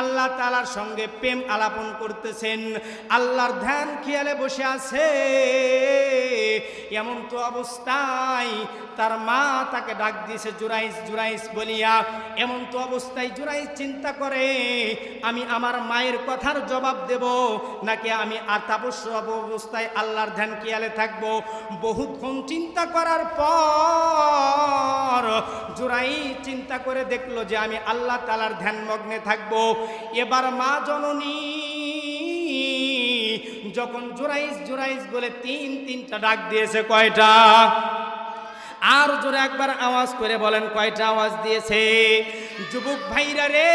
আল্লাহ তালার সঙ্গে প্রেম আলাপন করতেছেন। আল্লাহর ধ্যান খেয়ালে বসে আছে। এমন তো অবস্থায় তার মা তাকে ডাক দিয়েছে জুরাইস জুরাইস বলিয়া, এমন তো অবস্থায় জুরাইস চিন্তা করে, আমি আমার মায়ের কথার জবাব দেব, নাকি আমি আর তাপস্য অবস্থায় আল্লাহর ধ্যান খেয়ালে থাকব? বহুক্ষণ চিন্তা করার পর জুরাই চিন্তা করে দেখল যে আমি আল্লাহ তালার ধ্যান মগ্নে থাকব এবার মা জননী, যখন জোরাইস জোরাইস বলে তিন, তিনটা ডাক দিয়েছে, কয়টা? আর জোরে একবার আওয়াজ করে বলেন, কয়টা আওয়াজ দিয়েছে? যুবক ভাইরা রে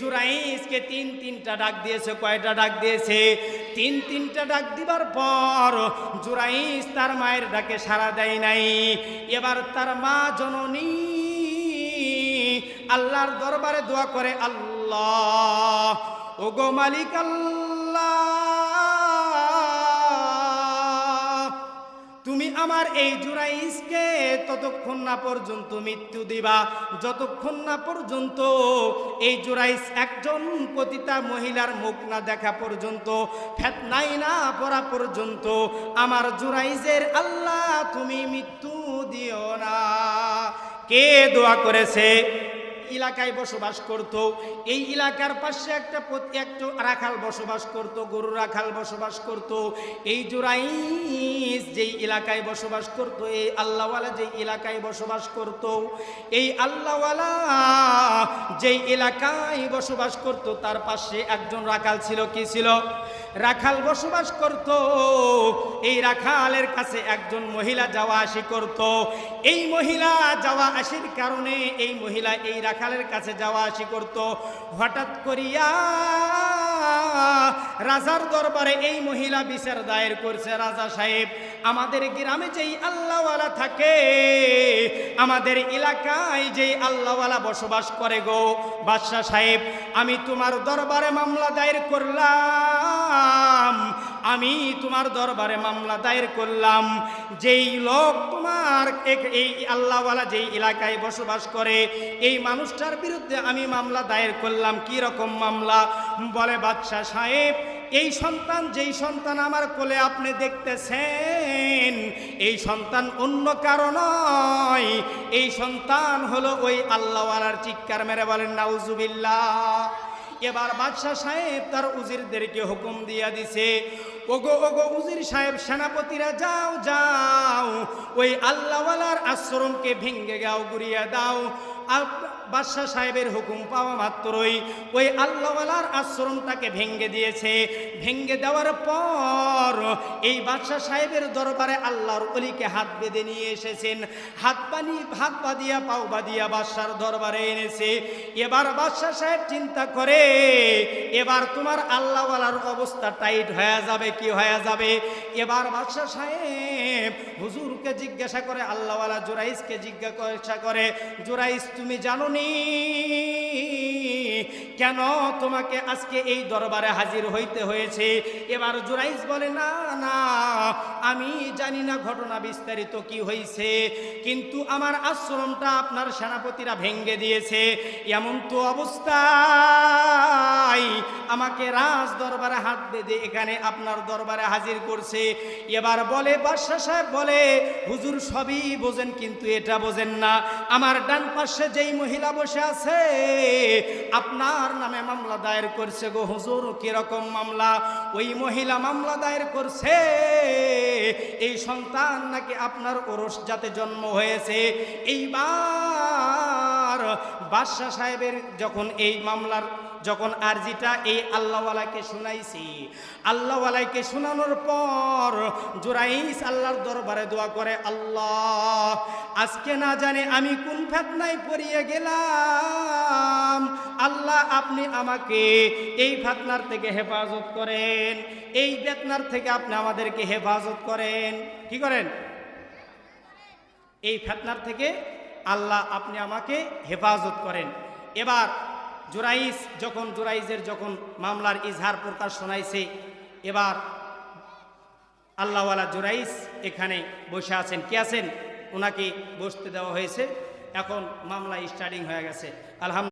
জুরাইসকে তিন, তিনটা ডাক দিয়েছে, কয়টা ডাক দিয়েছে? তিন, তিনটা ডাক দিবার পর জুরাইস তার মায়ের ডাকে সাড়া দেয় নাই। এবার তার মা জননী আল্লাহর দরবারে দোয়া করে, আল্লাহ, ওগো মালিক আল্লাহ, তুমি আমার এই জুরাইসকে ততক্ষণ না পর্যন্ত মৃত্যু দিবা। যতক্ষণ না পর্যন্ত এই জুরাইস একজন পতিতা মহিলার মুখ না দেখা পর্যন্ত ফেতনাই না পড়া পর্যন্ত, আমার জুরাইসের আল্লাহ তুমি মৃত্যু দিও না। কে দোয়া করেছে? এলাকায় বসবাস করত। এই এলাকার পাশে একটা একটা রাখাল বসবাস করত গরু রাখাল বসবাস করত। এই জোরাইস যেই এলাকায় বসবাস করত, এই আল্লাহওয়ালা যেই এলাকায় বসবাস করত, এই আল্লাহওয়ালা যেই এলাকায় বসবাস করত, তার পাশে একজন রাখাল ছিল, কি ছিল? রাখাল বসবাস করত। এই রাখালের কাছে একজন মহিলা যাওয়া আসি করত। এই মহিলা যাওয়া আসির কারণে এই মহিলা এই রাখালের কাছে যাওয়া আসি করত। হঠাৎ করিয়া রাজার দরবারে এই মহিলা বিচার দায়ের করছে রাজা সাহেব। আমাদের গ্রামে যেই আল্লাহওয়ালা থাকে, আমাদের এলাকায় যেই আল্লাহওয়ালা বসবাস করে গো বাদশাহ সাহেব, আমি তোমার দরবারে মামলা দায়ের করলাম। আমি তোমার দরবারে মামলা দায়ের করলাম। যেই লোক তোমার এই আল্লাহওয়ালা যেই এলাকায় বসবাস করে, এই মানুষটার বিরুদ্ধে আমি মামলা দায়ের করলাম। কি রকম মামলা? বলে, বাদশাহ সাহেব, এই সন্তান যেই সন্তান আমার কোলে আপনি দেখতেছেন, এই সন্তান অন্য কারও নয়। এই সন্তান হলো ওই আল্লাহওয়ালার চিৎকার মেরে বলেন, নাউজুবিল্লাহ। এবার বাদশাহ সাহেব তার উজিরদেরকে হুকুম দিয়া দিছে, ওগো ওগো উজির সাহেব, সেনাপতিরা যাও যাও, ওই আল্লাহওয়ালার আশ্রমকে ভেঙ্গে গাও, গুড়িয়া দাও বাদশাহ সাহেবের হুকুম পাওয়া মাত্রই ওই আল্লাহওয়ালার আশ্রমটাকে ভেঙ্গে দিয়েছে। ভেঙ্গে দেওয়ার পর এই বাদশাহ সাহেবের দরবারে আল্লাহর অলিকে হাত বেঁধে নিয়ে এসেছেন। হাত বানি হাত বাঁধিয়া, পাও বাঁধিয়া বাদশার দরবারে এনেছে। এবার বাদশাহ সাহেব চিন্তা করে, এবার তোমার আল্লাহওয়ালার অবস্থা টাইট হয়ে যাবে কি হয়ে যাবে? এবার বাদশাহ সাহেব হুজুরকে জিজ্ঞাসা করে, আল্লাহওয়ালা জোরাইসকে জিজ্ঞাসা করে জোরাইস তুমি জানো নি কেন তোমাকে আজকে এই দরবারে হাজির হইতে হয়েছে? এবার জোরাইস বলে, না না, আমি জানি না ঘটনা বিস্তারিত কি হয়েছে কিন্তু আমার আশ্রমটা আপনার সেনাপতিরা ভেঙ্গে দিয়েছে। এমন তো অবস্থায় আমাকে রাজ দরবারে হাত বেঁধে এখানে আপনার দরবারে হাজির করছে। এবার বলে, বাদশাহ সাহেব বলে, হুজুর সবই বোঝেন, কিন্তু এটা বোঝেন না। আমার ডান পাশে যেই মহিলা বসে আছে, আপনার নামে মামলা দায়ের করছে গো হুজুর, কীরকম মামলা? ওই মহিলা মামলা দায়ের করছে, এই সন্তান নাকি আপনার ওরস যাতে জন্ম হয়েছে। এইবার বাদশাহ সাহেবের যখন এই মামলার যখন আরজিটা এই আল্লাহওয়ালাকে শুনাইছি, আল্লাহওয়ালাকে শোনানোর পর জোরাইস আল্লাহর দরবারে দোয়া করে, আল্লাহ, আজকে না জানে আমি কোন ফেতনায় পড়িয়ে গেলাম। আল্লাহ, আপনি আমাকে এই ফেতনার থেকে হেফাজত করেন, এই বেতনার থেকে আপনি আমাদেরকে হেফাজত করেন। কি করেন? এই ফেতনার থেকে আল্লাহ, আপনি আমাকে হেফাজত করেন। এবার জুরাইস যখন জুরাইজের যখন মামলার ইজহার প্রকাশ শোনাইছে, এবার আল্লাহওয়ালা জুরাইস এখানে বসে আছেন। কে আছেন? ওনাকে বসতে দেওয়া হয়েছে। এখন মামলা স্টার্টিং হয়ে গেছে। আলহামদুলিল্লাহ।